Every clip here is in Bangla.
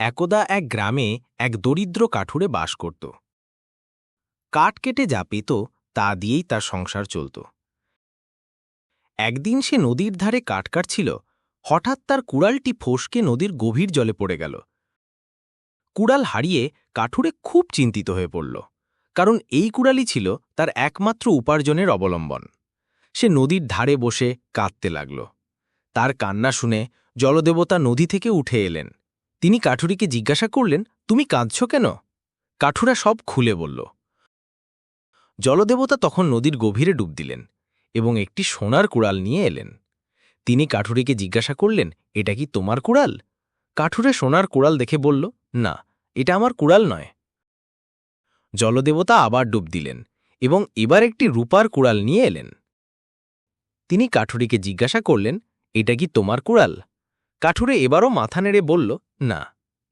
একদা এক গ্রামে এক দরিদ্র কাঠুরে বাস করত। কাঠ কেটে যা পেত, তা দিয়েই তার সংসার চলত। একদিন সে নদীর ধারে কাঠ কাটছিল, হঠাৎ তার কুড়ালটি ফসকে নদীর গভীর জলে পড়ে গেল। কুড়াল হারিয়ে কাঠুরে খুব চিন্তিত হয়ে পড়ল, কারণ এই কুড়ালই ছিল তার একমাত্র উপার্জনের অবলম্বন। সে নদীর ধারে বসে কাঁদতে লাগল। তার কান্না শুনে জলদেবতা নদী থেকে উঠে এলেন। তিনি কাঠুরিকে জিজ্ঞাসা করলেন, তুমি কাঁদছ কেন? কাঠুরা সব খুলে বলল, জলদেবতা তখন নদীর গভীরে ডুব দিলেন এবং একটি সোনার কুড়াল নিয়ে এলেন। তিনি কাঠুরিকে জিজ্ঞাসা করলেন, এটা কি তোমার কুড়াল? কাঠুরে সোনার কুড়াল দেখে বলল, না, এটা আমার কুড়াল নয়। জলদেবতা আবার ডুব দিলেন এবং এবার একটি রূপার কুড়াল নিয়ে এলেন। তিনি কাঠুরিকে জিজ্ঞাসা করলেন, এটা কি তোমার কুড়াল? কাঠুরে এবারও মাথা নেড়ে বলল না,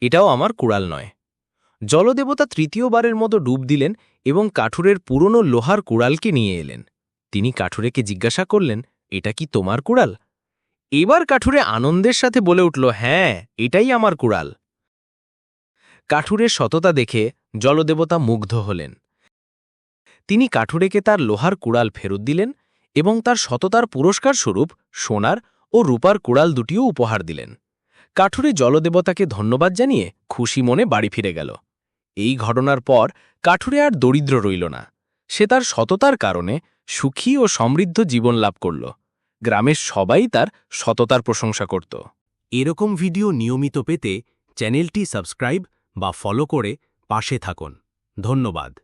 এটাও আমার কুড়াল নয়। জলদেবতা তৃতীয়বারের মতো ডুব দিলেন এবং কাঠুরের পুরনো লোহার কুড়ালকে নিয়ে এলেন। তিনি কাঠুরেকে জিজ্ঞাসা করলেন, এটা কি তোমার কুড়াল? এবার কাঠুরে আনন্দের সাথে বলে উঠল হ্যাঁ এটাই আমার কুড়াল। কাঠুরের সততা দেখে জলদেবতা মুগ্ধ হলেন। তিনি কাঠুরেকে তার লোহার কুড়াল ফেরত দিলেন এবং তার সততার পুরস্কার স্বরূপ সোনার ও রূপার কুড়াল দুটিও উপহার দিলেন। কাঠুরে জলদেবতাকে ধন্যবাদ জানিয়ে খুশি মনে বাড়ি ফিরে গেল। এই ঘটনার পর কাঠুরে আর দরিদ্র রইল না। সে তার সততার কারণে সুখী ও সমৃদ্ধ জীবন লাভ করল। গ্রামের সবাই তার সততার প্রশংসা করত। এরকম ভিডিও নিয়মিত পেতে চ্যানেলটি সাবস্ক্রাইব বা ফলো করে পাশে থাকুন। ধন্যবাদ।